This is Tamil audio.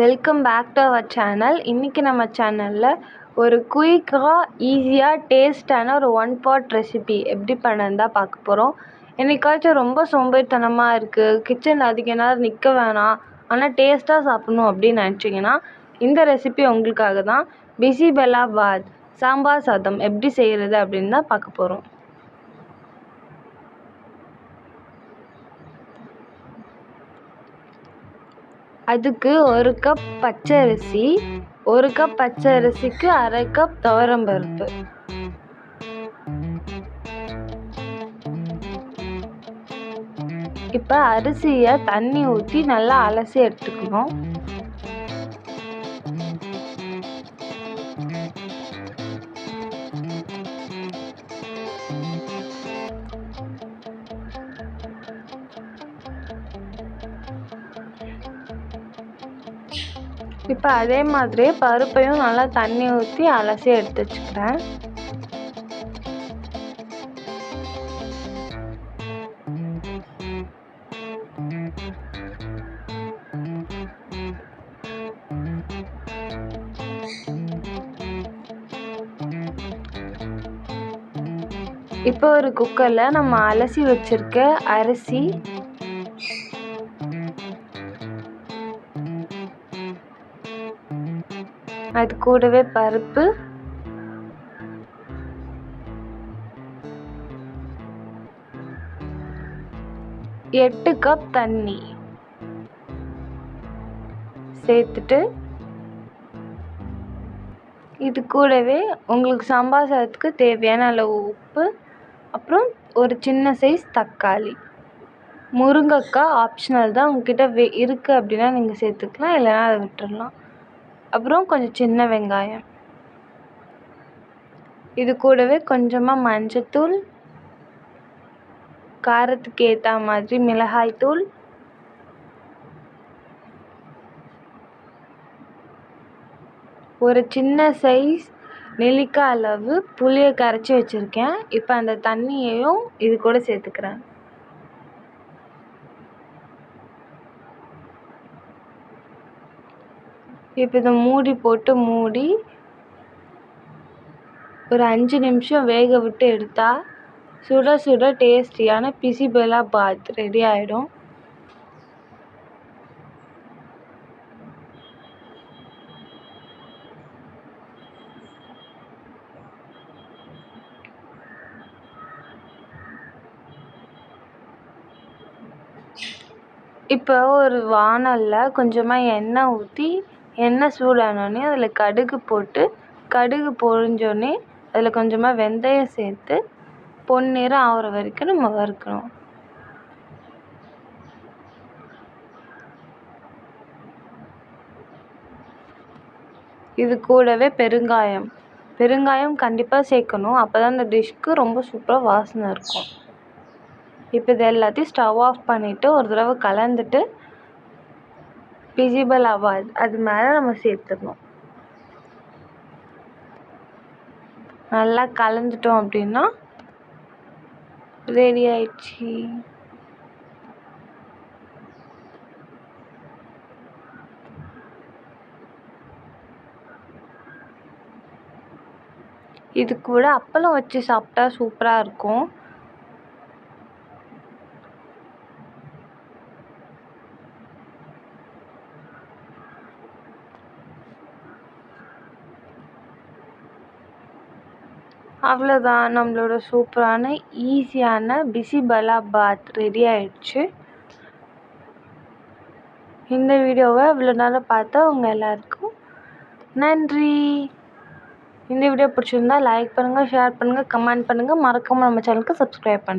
Welcome back to our channel இன்றைக்கி நம்ம சேனலில் ஒரு குயிக்காக ஈஸியாக டேஸ்ட்டான ஒரு ஒன் பாட் ரெசிபி எப்படி பண்ணன்னு தான் பார்க்க போகிறோம் என்னைக்காச்சும் ரொம்ப சோம்பேறித்தனமாக இருக்குது கிச்சனில் அதிக நேரம் நிற்க வேணாம். ஆனால் டேஸ்ட்டாக சாப்பிட்ணும் அப்படின்னு நினச்சிங்கன்னா இந்த ரெசிபி உங்களுக்காக தான். பிசி பாத் சாம்பார் சாதம் எப்படி செய்கிறது அப்படின்னு தான் பார்க்க போகிறோம் அதுக்கு ஒரு கப் பச்சரிசி ஒரு கப் பச்சரிசிக்கு அரை கப் துவரம்பருப்பு இப்போ அரிசியை தண்ணி ஊற்றி நல்லா அலசி எடுத்துக்கணும். இப்போ அதே மாதிரியே பருப்பையும் நல்லா தண்ணி ஊற்றி அலசி எடுத்து வச்சுக்கிறேன். இப்போ ஒரு குக்கரில் நம்ம அலசி வச்சுருக்க அரிசி அது கூடவே பருப்பு. எட்டு கப் தண்ணி. சேர்த்துட்டு இது கூடவே உங்களுக்கு சாம்பார் சாதத்துக்கு தேவையான அளவு உப்பு அப்புறம் ஒரு சின்ன சைஸ் தக்காளி. முருங்கைக்காய் ஆப்ஷனல் தான் உங்ககிட்ட வெ இருக்குது அப்படின்னா நீங்கள் சேர்த்துக்கலாம் இல்லைனா அதை விட்டுறலாம். அப்புறம் கொஞ்சம் சின்ன வெங்காயம். இது கூடவே கொஞ்சமாக மஞ்சத்தூள் காரத்துக்கு ஏற்ற மாதிரி மிளகாய் தூள் ஒரு சின்ன சைஸ் நெல்லிக்காய் அளவு புளியை கரைச்சி வச்சுருக்கேன். இப்போ அந்த தண்ணியையும் இது கூட சேர்த்துக்கிறேன். இப்போ இதை மூடி போட்டு மூடி ஒரு அஞ்சு நிமிஷம் வேக விட்டு எடுத்தால் சுட சுட டேஸ்டியான பாத் ரெடி ஆகிடும் இப்போ ஒரு வானலில் கொஞ்சமாக எண்ணெய் ஊற்றி எண்ணெய் சூடானோடனே அதில் கடுகு போட்டு கடுகு பொரிஞ்சோடனே அதில் கொஞ்சமாக வெந்தயம் சேர்த்து பொன்னிறம் ஆகிற வரைக்கும் நம்ம வறுக்கணும். இது கூடவே பெருங்காயம். பெருங்காயம் கண்டிப்பாக சேர்க்கணும். அப்போ தான் அந்த டிஷ்க்கு ரொம்ப சூப்பராக வாசனை இருக்கும். இப்போ இது எல்லாத்தையும் ஸ்டவ் ஆஃப் பண்ணிவிட்டு ஒரு தடவை கலந்துட்டு விசிபிள் ஆகாது அது மேலே நம்ம சேர்த்துடணும். நல்லா கலந்துட்டோம் அப்படின்னா ரெடி ஆயிடுச்சு. இது கூட அப்பளம் வச்சு சாப்பிட்டா சூப்பராக இருக்கும். அவ்வளோதான் நம்மளோட சூப்பரான ஈஸியான பாத் ரெடி ஆயிடுச்சு. இந்த வீடியோவை இவ்வளோ நேரம் பார்த்தா உங்கள் எல்லாருக்கும் நன்றி. இந்த வீடியோ பிடிச்சிருந்தா லைக் பண்ணுங்கள் ஷேர் பண்ணுங்கள் கமெண்ட் பண்ணுங்கள் மறக்காமல் நம்ம சேனலுக்கு சப்ஸ்கிரைப் பண்ணுங்கள்